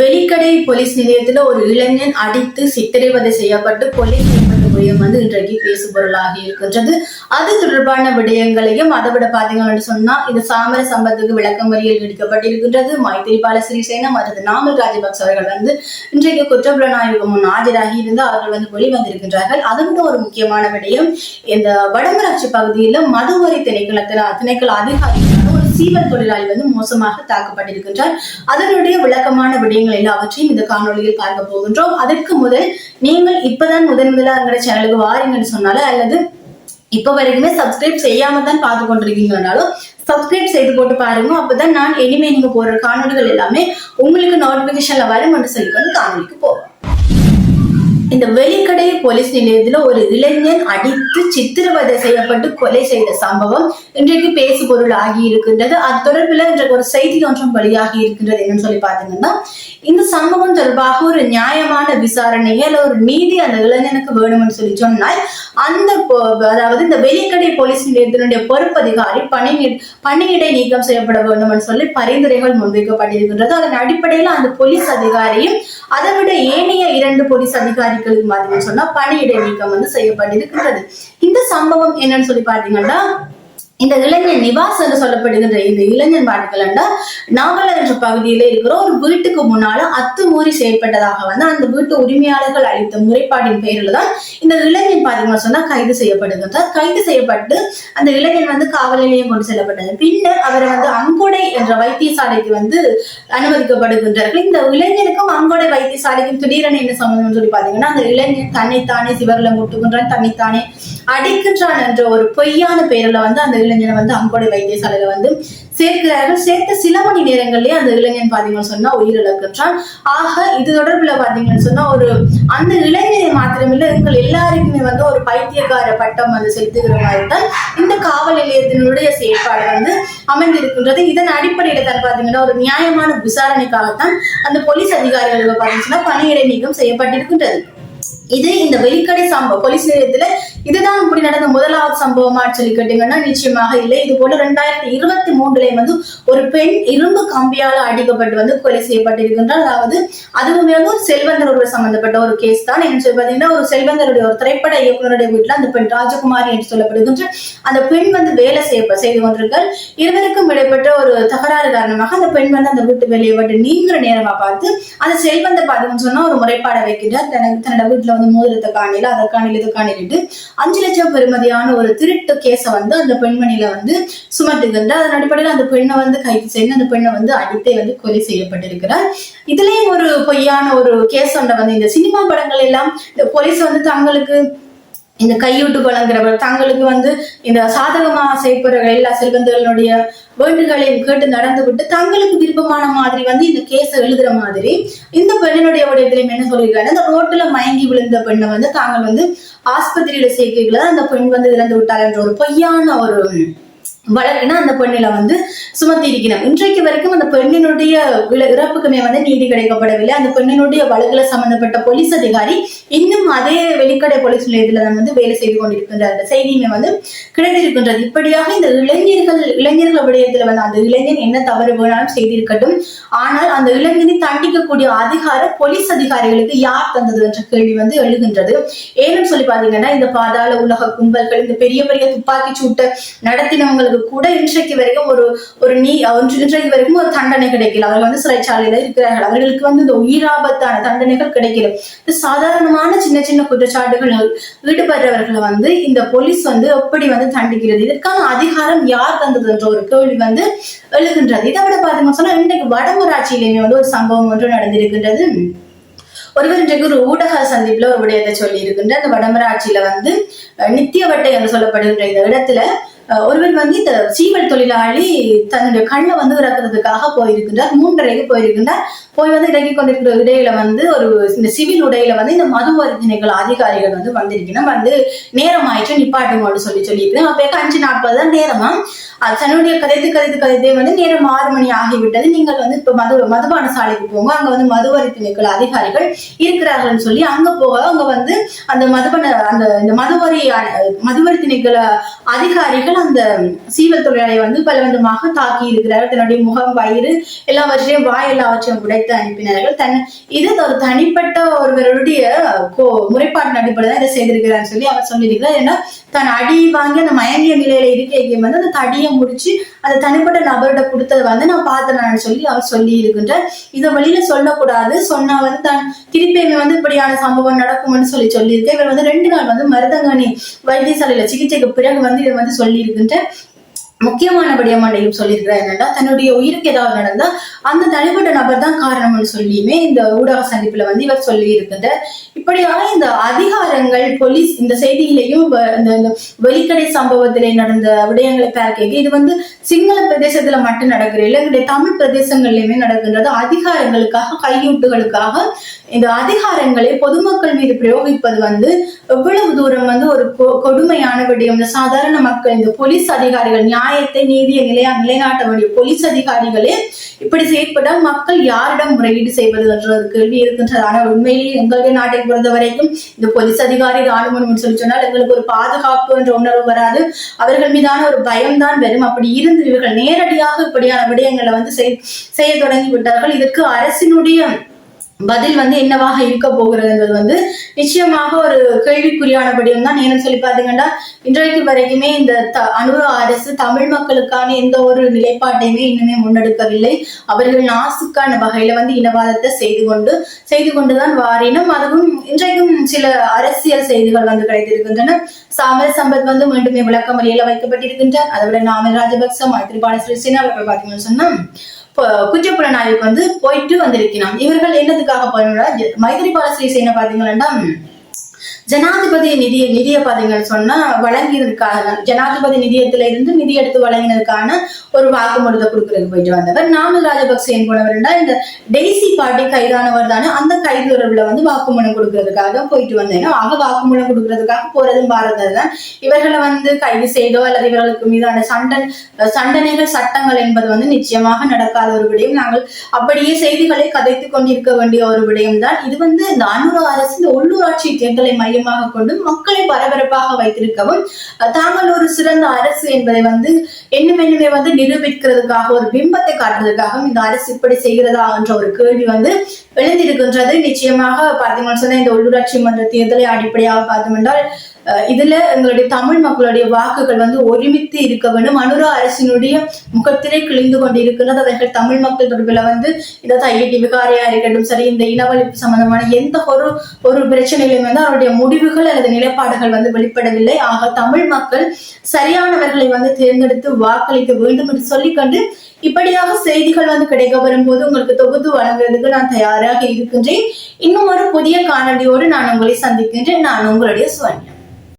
Welikada police நிலையத்துல ஒரு இளைஞன் அடித்து சித்திரைவதை செய்யப்பட்டு போலீஸ் விடயம் வந்து இன்றைக்கு பேசுபொருளாகி இருக்கின்றது. அது தொடர்பான விடயங்களையும் அதை விட பாத்தீங்கன்னு சொன்னா இந்த சாமர சம்பத்துக்கு விளக்கமறியல் எடுக்கப்பட்டிருக்கின்றது மைத்திரிபால சிறிசேனா மற்றும் நாமல் ராஜபக்ச அவர்கள் வந்து இன்றைக்கு குற்றப்புலனாய்வு முன் ஆஜராகி இருந்து அவர்கள் வந்து வெளிவந்திருக்கின்றார்கள் அது விட ஒரு முக்கியமான விடயம். இந்த வடமராட்சி பகுதியில மதுவரி திணைக்களத்தில் திணைக்கள அதிகாரிகள் சீவல் தொழிலாளி வந்து மோசமாக தாக்கப்பட்டிருக்கின்றார். அதனுடைய விளக்கமான விடயங்கள் எல்லாவற்றையும் இந்த காணொளியில் பார்க்க போகின்றோம். அதற்கு முதல் நீங்கள் இப்பதான் முதன் முதலா எங்களுடைய சேனலுக்கு வாரீங்கன்னு சொன்னாலும் அல்லது இப்ப வரைக்குமே சப்ஸ்கிரைப் செய்யாம தான் பார்த்து கொண்டிருக்கீங்கனாலும் சப்ஸ்கிரைப் செய்து போட்டு பாருங்க. அப்பதான் நான் இனிமே நீங்க போற காணொலிகள் எல்லாமே உங்களுக்கு நோட்டிபிகேஷன்ல வரும் என்று சொல்லிக்கொண்டு காணொலிக்கு போவோம். இந்த வெளிக்கடை போலீஸ் நிலையத்துல ஒரு இளைஞன் அடித்து சித்திரவதை செய்யப்பட்டு கொலை செய்த சம்பவம் இன்றைக்கு பேசு பொருள் ஆகி இருக்கின்றது. அது தொடர்பில் இன்றைக்கு ஒரு செய்தி ஒன்றும் வெளியாகி இருக்கின்றது என்னன்னு சொல்லி பாத்தீங்கன்னா இந்த சம்பவம் தொடர்பாக ஒரு நியாயமான விசாரணை அல்ல ஒரு நீதி அந்த இளைஞனுக்கு வேணும்னு சொல்லி சொன்னால் அந்த அதாவது இந்த வெளிக்கடை போலீஸ் நிலையத்தினுடைய பொறுப்பதிகாரி பணி பணியிடை நீக்கம் செய்யப்பட வேண்டும்னு சொல்லி பரிந்துரைகள் முன்வைக்கப்பட்டிருக்கின்றது. அதன் அடிப்படையில் அந்த போலீஸ் அதிகாரியும் அதை விட ஏனைய இரண்டு போலீஸ் அதிகாரிகளுக்கு மாதிரி சொன்னா பணியிடை நீக்கம் வந்து செய்யப்பட்டிருக்கிறது இந்த சம்பவம் என்னன்னு சொல்லி பாத்தீங்கன்னா இந்த இளைஞன் நிவாஸ் என்று சொல்லப்படுகின்ற இந்த இளைஞன் பாட்டுக்கலண்டா நாவல் என்ற பகுதியில இருக்கிற ஒரு வீட்டுக்கு முன்னால அத்துமூறி செயல்பட்டதாக வந்து அந்த வீட்டு உரிமையாளர்கள் அளித்த முறைப்பாட்டின் பெயரில் தான் இந்த இளைஞன் பாத்தீங்கன்னா சொன்னா கைது செய்யப்படுகின்றார் கைது செய்யப்பட்டு அந்த இளைஞன் வந்து காவல் நிலையம் கொண்டு செல்லப்பட்டது. பின்னர் அவரை வந்து அங்கொடை என்ற வைத்தியசாலைக்கு வந்து அனுமதிக்கப்படுகின்றார்கள். இந்த இளைஞனுக்கும் அங்கொடை வைத்தியசாலைக்கும் திடீரென என்ன சம்பந்தம் சொல்லி பாத்தீங்கன்னா அந்த இளைஞன் தன்னைத்தானே சிவர்ல முட்டுகின்றான் தன்னைத்தானே அடிக்கின்றான் என்ற ஒரு பொய்யான பெயரில் வந்து அந்த இளைஞனை வந்து அங்கொடை வைத்தியசாலையில வந்து சேர்க்கிறார்கள். சேர்த்த சில மணி நேரங்கள்லயே அந்த இளைஞன் பாத்தீங்கன்னு சொன்னா உயிரிழக்கின்றான் ஆக இது தொடர்புல பாத்தீங்கன்னு சொன்னா ஒரு அந்த இளைஞனை மாத்திரமில்லை எங்கள் எல்லாருக்குமே வந்து ஒரு பைத்தியக்கார பட்டம் வந்து செலுத்துகிற மாதிரி தான் இந்த காவல் நிலையத்தினுடைய செயற்பாடு வந்து அமைந்திருக்கின்றது. இதன் அடிப்படையில தான் பாத்தீங்கன்னா ஒரு நியாயமான விசாரணைக்காகத்தான் அந்த போலீஸ் அதிகாரிகளுக்கு பாத்தீங்கன்னா பணியிடை நீக்கம் செய்யப்பட்டிருக்கின்றது. இது இந்த வெளிக்கடை சம்பவம் போலீஸ் நிலையத்துல இதுதான் இப்படி நடந்த முதலாவது சம்பவமா சொல்லி கேட்டீங்கன்னா நிச்சயமாக இல்லை. இது போல ரெண்டாயிரத்தி இருபத்தி மூன்றுல வந்து ஒரு பெண் இரும்பு கம்பியால் அடிக்கப்பட்டு வந்து கொலை செய்யப்பட்டிருக்கின்றார். அதாவது அதுவுமே வந்து ஒரு செல்வந்தரோட சம்பந்தப்பட்ட ஒரு கேஸ் தான். என்ன சொல்லி பாத்தீங்கன்னா ஒரு செல்வந்தருடைய ஒரு திரைப்பட இயக்குனருடைய வீட்டுல அந்த பெண் ராஜகுமாரி என்று சொல்லப்படுகின்ற அந்த பெண் வந்து வேலை செய்ய செய்து கொண்டிருக்கார் இருவருக்கும் இடைப்பட்ட ஒரு தகராறு காரணமாக அந்த பெண் வந்து அந்த வீட்டு வெளியே விட்டு நீங்கிற நேரமா பார்த்து அந்த செல்வந்த பாதுன்னு சொன்னா ஒரு முறைப்பாடை வைக்கின்றார். தனக்கு தன்னோட வீட்டுல வந்து மோதிரத்தை காணில அதை காணில இதை காணிட்டு அஞ்சு லட்சம் பெறுமதியான ஒரு திருட்டு கேஸை வந்து அந்த பெண்மணியில வந்து சுமத்துகின்ற அதன் அடிப்படையில் அந்த பெண்ணை வந்து கைது செய்து அந்த பெண்ணை வந்து அடித்தே வந்து கொலை செய்யப்பட்டிருக்கிறார். இதுலயும் ஒரு பொய்யான ஒரு கேஸ் ஒன்றை வந்து இந்த சினிமா படங்கள் எல்லாம் இந்த போலீஸ் வந்து தங்களுக்கு இந்த கையூட்டு வழங்குறவர் தங்களுக்கு வந்து இந்த சாதகமா செய்பவர்கள் எல்லா செல்வந்தர்களுடைய வேண்டுகளையும் கேட்டு நடந்து விட்டு தங்களுக்கு விருப்பமான மாதிரி வந்து இந்த கேஸை எழுதுற மாதிரி இந்த பெண்ணினுடைய உடையத்திலையும் என்ன சொல்லியிருக்காங்க இந்த ரோட்டுல மயங்கி விழுந்த பெண்ணை வந்து தாங்கள் வந்து ஆஸ்பத்திரியில சேர்க்கைகளை அந்த பெண் வந்து இறந்து விட்டார் என்ற ஒரு பொய்யான ஒரு வழக்கின அந்த பெண்ணில வந்து சுமத்தி இருக்கிறோம் இன்றைக்கு வரைக்கும் அந்த பெண்ணினுடைய இறப்புக்குமே வந்து நீதி கிடைக்கப்படவில்லை. அந்த பெண்ணினுடைய வழக்குல சம்பந்தப்பட்ட போலீஸ் அதிகாரி இன்னும் அதே வெளிக்கடை போலீஸ் நிலையத்துல தான் வந்து வேலை செய்து கொண்டிருக்கின்ற அந்த செய்தியுமே வந்து கிடைத்திருக்கின்றது. இப்படியாக இந்த இளைஞர்கள் இளைஞர்கள் விடயத்துல வந்து அந்த இளைஞன் என்ன தவறு வேணாலும் செய்திருக்கட்டும். ஆனால் அந்த இளைஞனை தண்டிக்கக்கூடிய அதிகாரம் போலீஸ் அதிகாரிகளுக்கு யார் தந்தது என்ற கேள்வி வந்து எழுகின்றது. ஏன்னு சொல்லி பாத்தீங்கன்னா இந்த பாதாள உலக கும்பல்கள் இந்த பெரிய பெரிய துப்பாக்கி சூட்டை நடத்தினவங்களுக்கு கூட இன்றைக்கு வரைக்கும் ஒரு ஒரு நீ இன்றைக்கு வரைக்கும் ஒரு தண்டனை கிடைக்கல. அவர்கள் வந்து சிறைச்சாலையில இருக்கிறார்கள். அவர்களுக்கு வந்து இந்த உயிராபத்தான தண்டனைகள் கிடைக்கல. இந்த சாதாரணமான சின்ன சின்ன குற்றச்சாட்டுகள் ஈடுபடுறவர்களை வந்து இந்த போலீஸ் வந்து எப்படி வந்து தண்டிக்கிறது? இதற்கான அதிகாரம் யார் தந்தது என்ற ஒரு கேள்வி வந்து எழுகின்றது. இதை விட பாத்தீங்கன்னா சொன்னா இன்றைக்கு வடமராட்சியிலேயுமே வந்து ஒரு சம்பவம் ஒன்று நடந்திருக்கின்றது. ஒருவர் இன்றைக்கு ஒரு ஊடக சந்திப்புல ஒரு விடயத்தை சொல்லி இருக்கின்ற அந்த வடமராட்சியில வந்து நித்தியவட்டை என்று சொல்லப்படுகின்ற இந்த இடத்துல ஒருவர் வந்து இந்த சீவல் தொழிலாளி தன்னுடைய கண்ணை வந்து இறக்குறதுக்காக போயிருக்கின்றார் மூன்றரைக்கு போயிருக்கின்றார். போய் வந்து இறங்கி கொண்டிருக்கிற இடையில வந்து ஒரு இந்த சிவில் உடையில வந்து இந்த மது வர்த்தினைகள் அதிகாரிகள் வந்து வந்திருக்கணும் வந்து நேரம் ஆயிடுச்சு நிப்பாட்டுங்கன்னு சொல்லி சொல்லியிருக்கேன் அப்போ அஞ்சு நாட்கள் தான் நேரமா தன்னுடைய கதைத்து கதைத்து கதைத்தே வந்து நேரம் ஆறு மணி ஆகிவிட்டது. நீங்கள் வந்து இப்ப மது மதுபான சாலைக்கு போங்க. அங்க வந்து மதுவரித்திணைக்கள் அதிகாரிகள் இருக்கிறார்கள்னு சொல்லி அங்க போக அங்க வந்து அந்த மதுபான அந்த இந்த மதுவரி மதுவரி திணைக்கள அதிகாரிகள் அந்த சீவல் தொழிலாளியை வந்து பலவந்தமாக தாக்கி இருக்கிறார்கள் தன்னுடைய முகம் வயிறு எல்லாவற்றையும் வாய் எல்லாவற்றையும் எடுத்து அனுப்பினார்கள் தன் இது ஒரு தனிப்பட்ட ஒருவருடைய கோ- முறைப்பாட்டின் அடிப்படையில் தான் இதை செய்திருக்கிறான்னு சொல்லி அவர் சொல்லியிருக்கிறார். ஏன்னா தன் அடி வாங்கி அந்த மயங்கிய நிலையில இருக்கைக்கு வந்து அந்த தடியை முடிச்சு அந்த தனிப்பட்ட நபர்கிட்ட கொடுத்ததை வந்து நான் பார்த்தேன் சொல்லி அவர் சொல்லி இருக்கின்றார் இதை வெளியில சொல்லக்கூடாது. சொன்னா வந்து தான் திருப்பியுமே வந்து இப்படியான சம்பவம் நடக்கும்னு சொல்லி சொல்லியிருக்கேன் இவர் வந்து ரெண்டு நாள் வந்து மருதங்கனி வைத்தியசாலையில சிகிச்சைக்கு பிறகு வந்து இதை வந்து சொல்லி இருக்கின்ற முக்கியமான மண்டையும் சொல்லியிருக்கிறார் என்னன்னா தன்னுடைய உயிருக்கு ஏதாவது நடந்தா அந்த தனிப்பட்ட நபர் தான் காரணம்னு சொல்லியுமே இந்த ஊடக சந்திப்புல வந்து இவர் சொல்லி இருக்கின்றார் இப்படியாக இந்த அதிகாரங்கள் போலீஸ் இந்த செய்தியிலையும் வெளிக்கடை சம்பவத்திலே நடந்த விடயங்களை பார்க்க இது வந்து சிங்கள பிரதேசத்துல மட்டும் நடக்கிற இலங்கை தமிழ் பிரதேசங்கள்லயுமே நடக்கின்றது. அதிகாரங்களுக்காக கையூட்டுகளுக்காக இந்த அதிகாரங்களை பொதுமக்கள் மீது பிரயோகிப்பது வந்து எவ்வளவு தூரம் வந்து ஒரு கொடுமையான விடயம். இந்த சாதாரண மக்கள் இந்த போலீஸ் அதிகாரிகள் நியாயத்தை நீதியை நிலையா நிலைநாட்ட வேண்டிய போலீஸ் அதிகாரிகளே இப்படி செயற்பட்டால் மக்கள் யாரிடம் முறையீடு செய்வது என்ற ஒரு கேள்வி இருக்கின்றது. ஆனால் உண்மையிலேயே எங்களுடைய நாட்டை பொறுத்த வரைக்கும் இந்த போலீஸ் அதிகாரி ராணுவம் சொல்லி சொன்னால் எங்களுக்கு ஒரு பாதுகாப்பு என்ற உணர்வு வராது. அவர்கள் மீதான ஒரு பயம்தான் வரும். அப்படி இருந்து இவர்கள் நேரடியாக இப்படியான விடயங்களை வந்து செய்- செய்ய தொடங்கி விட்டார்கள். இதற்கு அரசினுடைய பதில் வந்து என்னவாக இருக்க போகிறதுன்றது வந்து நிச்சயமாக ஒரு கேள்விக்குறியானபடியும் தான் நேரம் சொல்லி பார்த்தீங்கன்னா இன்றைக்கு வரைக்குமே இந்த த- அனுரா அரசு தமிழ் மக்களுக்கான எந்த ஒரு நிலைப்பாட்டையுமே இன்னுமே முன்னெடுக்கவில்லை. அவர்கள் நாசுக்கான வகையில வந்து இனவாதத்தை செய்து கொண்டு செய்து கொண்டுதான் வாரினும் அதுவும் இன்றைக்கும் சில அரசியல் செய்திகள் வந்து கிடைத்திருக்கின்றன. சாமர சம்பத் வந்து மீண்டுமே விளக்கமறியல வைக்கப்பட்டிருக்கின்றார். அதை விட நாமல் ராஜபக்ச மைத்ரிபால சிறிசேனா அவர்கள் பார்த்தீங்கன்னு சொன்னா இப்போ குற்றப்புலனாய்வுக்கு வந்து போயிட்டு வந்திருக்கிறான். இவர்கள் என்னத்துக்காக போனா மைத்ரிபால சிறிசேனா பாத்தீங்கன்னா ஜனாதிபதி நிதி நிதியை பாத்தீங்கன்னு சொன்னா வழங்கியதற்காக ஜனாதிபதி நிதியத்தில இருந்து நிதி எடுத்து வழங்கினதுக்கான ஒரு வாக்குமூலத்தை கொடுக்கறதுக்கு போயிட்டு வந்தவர். நாமல் ராஜபக்சே என்பவர்னா இந்த டெய்சி பாட்டி கைதானவர் தானே அந்த கைது உறவுல வந்து வாக்குமூலம் கொடுக்கறதுக்காக போயிட்டு வந்தேன். ஆக வாக்குமூலம் கொடுக்கறதுக்காக போறதும் பாரதம் தான். இவர்களை வந்து கைது செய்தோ அல்லது இவர்களுக்கு மீதான சண்டன் சண்டனைகள் சட்டங்கள் என்பது வந்து நிச்சயமாக நடக்காத ஒரு விடயம். நாங்கள் அப்படியே செய்திகளை கதைத்துக் கொண்டிருக்க வேண்டிய ஒரு விடயம் தான். இது வந்து இந்த அனுர அரசு இந்த உள்ளூராட்சி தேர்தலை மையமாக கொண்டு மக்களை பரபரப்பாக வைத்திருக்கவும் தாங்கள் ஒரு சிறந்த அரசு என்பதை வந்து என்னும் என்னுமே வந்து நிரூபிக்கிறதுக்காக ஒரு பிம்பத்தை காட்டுறதுக்காகவும் இந்த அரசு இப்படி செய்கிறதா என்ற ஒரு கேள்வி வந்து எழுந்திருக்கின்றது. நிச்சயமாக பார்த்தீங்கன்னு சொன்னால் இந்த உள்ளூராட்சி மன்ற தேர்தலை அடிப்படையாக பார்த்தோம் என்றால் இதுல எங்களுடைய தமிழ் மக்களுடைய வாக்குகள் வந்து ஒருமித்து இருக்க வேண்டும். அனுரா அரசினுடைய முகத்திலே கிழிந்து கொண்டு இருக்கின்றது அவர்கள் தமிழ் மக்கள் தொடர்பில் வந்து இந்த தையட்டி விகாரியா இருக்கட்டும் சரி இந்த இனவழிப்பு சம்பந்தமான எந்த ஒரு ஒரு பிரச்சனையிலும் வந்து அவருடைய முடிவுகள் அல்லது நிலைப்பாடுகள் வந்து வெளிப்படவில்லை. ஆக தமிழ் மக்கள் சரியானவர்களை வந்து தேர்ந்தெடுத்து வாக்களிக்க வேண்டும் என்று சொல்லிக்கொண்டு இப்படியாக செய்திகள் வந்து கிடைக்க வரும்போது உங்களுக்கு தொகுத்து வழங்குறதுக்கு நான் தயாராக இருக்கின்றேன். இன்னும் ஒரு புதிய காணொலியோடு நான் உங்களை சந்திக்கின்றேன். நான் உங்களுடைய சுவன்யா.